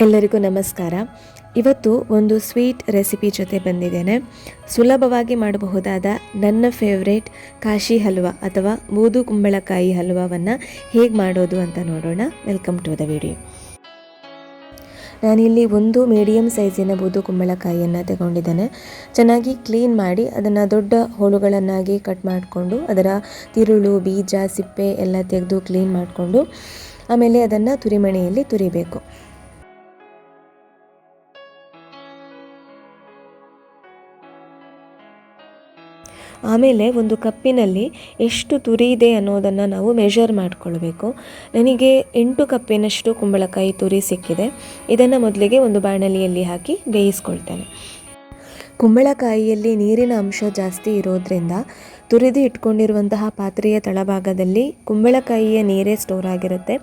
ಎಲ್ಲರಿಗೂ ನಮಸ್ಕಾರ. ಇವತ್ತು ಒಂದು ಸ್ವೀಟ್ ರೆಸಿಪಿ ಜೊತೆ ಬಂದಿದ್ದೇನೆ. ಸುಲಭವಾಗಿ ಮಾಡಬಹುದಾದ ನನ್ನ ಫೇವ್ರೇಟ್ ಕಾಶಿ ಹಲ್ವಾ ಅಥವಾ ಬೂದು ಕುಂಬಳಕಾಯಿ ಹಲ್ವಾವನ್ನು ಹೇಗೆ ಮಾಡೋದು ಅಂತ ನೋಡೋಣ. ವೆಲ್ಕಮ್ ಟು ದ ವಿಡಿಯೋ ನಾನಿಲ್ಲಿ ಒಂದು ಮೀಡಿಯಮ್ ಸೈಜಿನ ಬೂದು ಕುಂಬಳಕಾಯಿಯನ್ನು ತಗೊಂಡಿದ್ದೇನೆ. ಚೆನ್ನಾಗಿ ಕ್ಲೀನ್ ಮಾಡಿ ಅದನ್ನು ದೊಡ್ಡ ಹೋಳುಗಳನ್ನಾಗಿ ಕಟ್ ಮಾಡಿಕೊಂಡು ಅದರ ತಿರುಳು, ಬೀಜ, ಸಿಪ್ಪೆ ಎಲ್ಲ ತೆಗೆದು ಕ್ಲೀನ್ ಮಾಡಿಕೊಂಡು ಆಮೇಲೆ ಅದನ್ನು ತುರಿಮಣೆಯಲ್ಲಿ ತುರಿಬೇಕು. ಆಮೇಲೆ ಒಂದು ಕಪ್ಪಿನಲ್ಲಿ ಎಷ್ಟು ತುರಿ ಇದೆ ಅನ್ನೋದನ್ನು ನಾವು ಮೆಷರ್ ಮಾಡಿಕೊಳ್ಬೇಕು. ನನಗೆ ಎಂಟು ಕಪ್ಪಿನಷ್ಟು ಕುಂಬಳಕಾಯಿ ತುರಿ ಸಿಕ್ಕಿದೆ. ಇದನ್ನು ಮೊದಲಿಗೆ ಒಂದು ಬಾಣಲಿಯಲ್ಲಿ ಹಾಕಿ ಬೇಯಿಸ್ಕೊಳ್ತೇನೆ. ಕುಂಬಳಕಾಯಿಯಲ್ಲಿ ನೀರಿನ ಅಂಶ ಜಾಸ್ತಿ ಇರೋದ್ರಿಂದ ತುರಿದು ಇಟ್ಕೊಂಡಿರುವಂತಹ ಪಾತ್ರೆಯ ತಳಭಾಗದಲ್ಲಿ ಕುಂಬಳಕಾಯಿಯ ನೀರೇ ಸ್ಟೋರ್ ಆಗಿರುತ್ತೆ.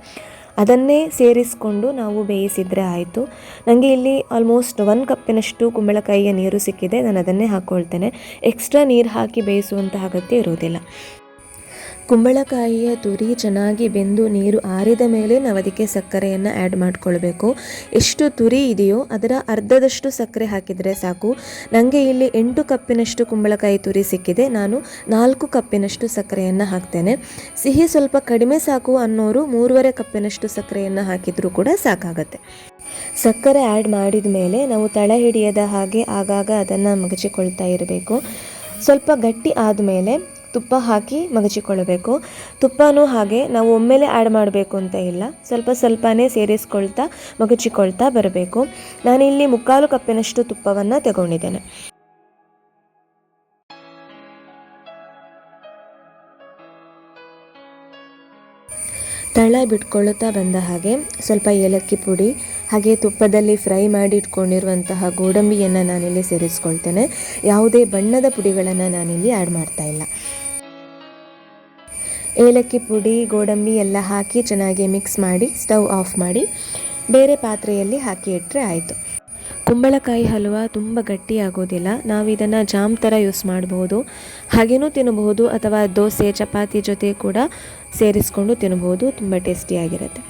ಅದನ್ನೇ ಸೇರಿಸಿಕೊಂಡು ನಾವು ಬೇಯಿಸಿದರೆ ಆಯಿತು. ನನಗೆ ಇಲ್ಲಿ ಆಲ್ಮೋಸ್ಟ್ ಒಂದು ಕಪ್ಪಿನಷ್ಟು ಕುಂಬಳಕಾಯಿಯ ನೀರು ಸಿಕ್ಕಿದೆ. ನಾನು ಅದನ್ನೇ ಹಾಕ್ಕೊಳ್ತೇನೆ ಎಕ್ಸ್ಟ್ರಾ ನೀರು ಹಾಕಿ ಬೇಯಿಸುವಂತಹ ಅಗತ್ಯ ಇರೋದಿಲ್ಲ ಕುಂಬಳಕಾಯಿಯ ತುರಿ ಚೆನ್ನಾಗಿ ಬೆಂದು ನೀರು ಆರಿದ ಮೇಲೆ ನಾವು ಅದಕ್ಕೆ ಸಕ್ಕರೆಯನ್ನು ಆ್ಯಡ್ ಮಾಡ್ಕೊಳ್ಬೇಕು. ಎಷ್ಟು ತುರಿ ಇದೆಯೋ ಅದರ ಅರ್ಧದಷ್ಟು ಸಕ್ಕರೆ ಹಾಕಿದರೆ ಸಾಕು. ನನಗೆ ಇಲ್ಲಿ ಎಂಟು ಕಪ್ಪಿನಷ್ಟು ಕುಂಬಳಕಾಯಿ ತುರಿ ಸಿಕ್ಕಿದೆ. ನಾನು ನಾಲ್ಕು ಕಪ್ಪಿನಷ್ಟು ಸಕ್ಕರೆಯನ್ನು ಹಾಕ್ತೇನೆ. ಸಿಹಿ ಸ್ವಲ್ಪ ಕಡಿಮೆ ಸಾಕು ಅನ್ನೋರು ಮೂರುವರೆ ಕಪ್ಪಿನಷ್ಟು ಸಕ್ಕರೆಯನ್ನು ಹಾಕಿದರೂ ಕೂಡ ಸಾಕಾಗತ್ತೆ. ಸಕ್ಕರೆ ಆ್ಯಡ್ ಮಾಡಿದ ಮೇಲೆ ನಾವು ತಳ ಹಿಡಿಯದ ಹಾಗೆ ಆಗಾಗ ಅದನ್ನು ಮಗಚಿಕೊಳ್ತಾ ಇರಬೇಕು. ಸ್ವಲ್ಪ ಗಟ್ಟಿ ಆದಮೇಲೆ ತುಪ್ಪ ಹಾಕಿ ಮಗಚಿಕೊಳ್ಳಬೇಕು. ತುಪ್ಪನೂ ಹಾಗೆ ನಾವು ಒಮ್ಮೆಲೆ ಆ್ಯಡ್ ಮಾಡಬೇಕು ಅಂತ ಇಲ್ಲ. ಸ್ವಲ್ಪ ಸ್ವಲ್ಪನೇ ಸೇರಿಸ್ಕೊಳ್ತಾ ಮಗಚಿಕೊಳ್ತಾ ಬರಬೇಕು. ನಾನಿಲ್ಲಿ ಮುಕ್ಕಾಲು ಕಪ್ಪಿನಷ್ಟು ತುಪ್ಪವನ್ನು ತಗೊಂಡಿದ್ದೇನೆ. ತಳ ಬಿಟ್ಕೊಳ್ಳುತ್ತಾ ಬಂದ ಹಾಗೆ ಸ್ವಲ್ಪ ಏಲಕ್ಕಿ ಪುಡಿ, ಹಾಗೆ ತುಪ್ಪದಲ್ಲಿ ಫ್ರೈ ಮಾಡಿ ಇಟ್ಕೊಂಡಿರುವಂತಹ ಗೋಡಂಬಿಯನ್ನು ನಾನಿಲ್ಲಿ ಸೇರಿಸ್ಕೊಳ್ತೇನೆ. ಯಾವುದೇ ಬಣ್ಣದ ಪುಡಿಗಳನ್ನು ನಾನಿಲ್ಲಿ ಆ್ಯಡ್ ಮಾಡ್ತಾ ಇಲ್ಲ. ಏಲಕ್ಕಿ ಪುಡಿ, ಗೋಡಂಬಿ ಎಲ್ಲ ಹಾಕಿ ಚೆನ್ನಾಗಿ ಮಿಕ್ಸ್ ಮಾಡಿ ಸ್ಟವ್ ಆಫ್ ಮಾಡಿ, ಬೇರೆ ಪಾತ್ರೆಯಲ್ಲಿ ಹಾಕಿ ಇಟ್ಟರೆ ಆಯಿತು. ಕುಂಬಳಕಾಯಿ ಹಲ್ವ ತುಂಬ ಗಟ್ಟಿ ಆಗೋದಿಲ್ಲ. ನಾವು ಇದನ್ನು ಜಾಮ್ ಥರ ಯೂಸ್ ಮಾಡ್ಬೋದು. ಹಾಗೇನೂ ತಿನ್ನಬಹುದು ಅಥವಾ ದೋಸೆ, ಚಪಾತಿ ಜೊತೆ ಕೂಡ ಸೇರಿಸ್ಕೊಂಡು ತಿನ್ಬೋದು. ತುಂಬ ಟೇಸ್ಟಿಯಾಗಿರುತ್ತೆ